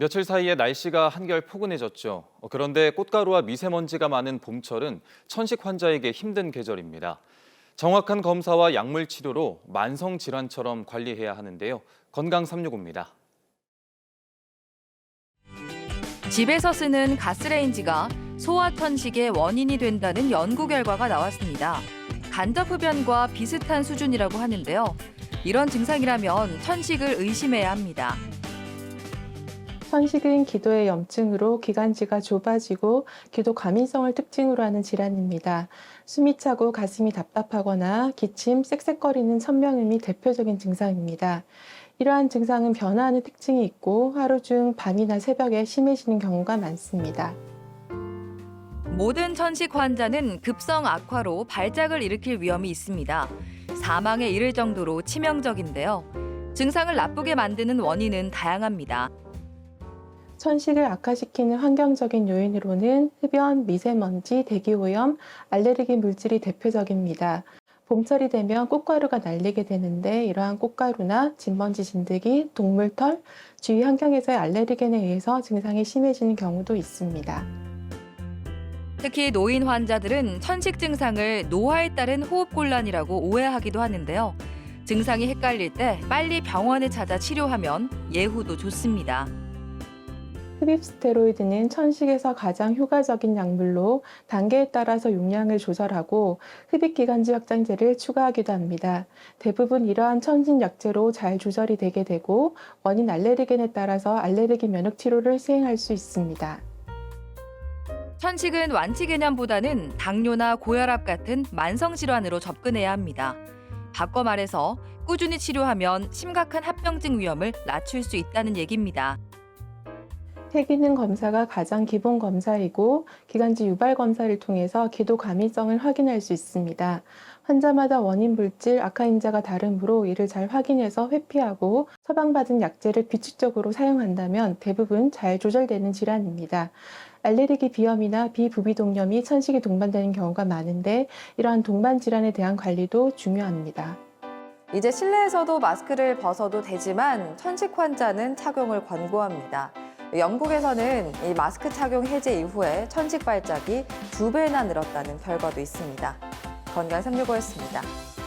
며칠 사이에 날씨가 한결 포근해졌죠. 어, 그런데 꽃가루와 미세먼지가 많은 봄철은 천식 환자에게 힘든 계절입니다. 정확한 검사와 약물 치료로 만성 질환처럼 관리해야 하는데요. 건강 365입니다. 집에서 쓰는 가스레인지가 소아 천식의 원인이 된다는 연구 결과가 나왔습니다. 간접 흡연과 비슷한 수준이라고 하는데요. 이런 증상이라면 천식을 의심해야 합니다. 천식은 기도의 염증으로 기관지가 좁아지고 기도 과민성을 특징으로 하는 질환입니다. 숨이 차고 가슴이 답답하거나 기침, 쌕쌕거리는 천명음이 대표적인 증상입니다. 이러한 증상은 변화하는 특징이 있고 하루 중 밤이나 새벽에 심해지는 경우가 많습니다. 모든 천식 환자는 급성 악화로 발작을 일으킬 위험이 있습니다. 사망에 이를 정도로 치명적인데요. 증상을 나쁘게 만드는 원인은 다양합니다. 천식을 악화시키는 환경적인 요인으로는 흡연, 미세먼지, 대기오염, 알레르기 물질이 대표적입니다. 봄철이 되면 꽃가루가 날리게 되는데 이러한 꽃가루나 진먼지 진드기, 동물털, 주위 환경에서의 알레르겐에 의해서 증상이 심해지는 경우도 있습니다. 특히 노인 환자들은 천식 증상을 노화에 따른 호흡곤란이라고 오해하기도 하는데요. 증상이 헷갈릴 때 빨리 병원에 찾아 치료하면 예후도 좋습니다. 흡입 스테로이드는 천식에서 가장 효과적인 약물로 단계에 따라서 용량을 조절하고 흡입 기관지 확장제를 추가하기도 합니다. 대부분 이러한 천식 약제로 잘 조절이 되게 되고 원인 알레르겐에 따라서 알레르기 면역 치료를 수행할 수 있습니다. 천식은 완치 개념보다는 당뇨나 고혈압 같은 만성 질환으로 접근해야 합니다. 바꿔 말해서 꾸준히 치료하면 심각한 합병증 위험을 낮출 수 있다는 얘기입니다. 폐기능 검사가 가장 기본 검사이고 기관지 유발 검사를 통해서 기도 가민성을 확인할 수 있습니다. 환자마다 원인 물질 악화인자가 다르므로 이를 잘 확인해서 회피하고 처방받은 약제를 규칙적으로 사용한다면 대부분 잘 조절되는 질환입니다. 알레르기 비염이나 비부비동염이 천식이 동반되는 경우가 많은데 이러한 동반 질환에 대한 관리도 중요합니다. 이제 실내에서도 마스크를 벗어도 되지만 천식 환자는 착용을 권고합니다. 영국에서는 이 마스크 착용 해제 이후에 천식 발작이 두 배나 늘었다는 결과도 있습니다. 건강 365였습니다.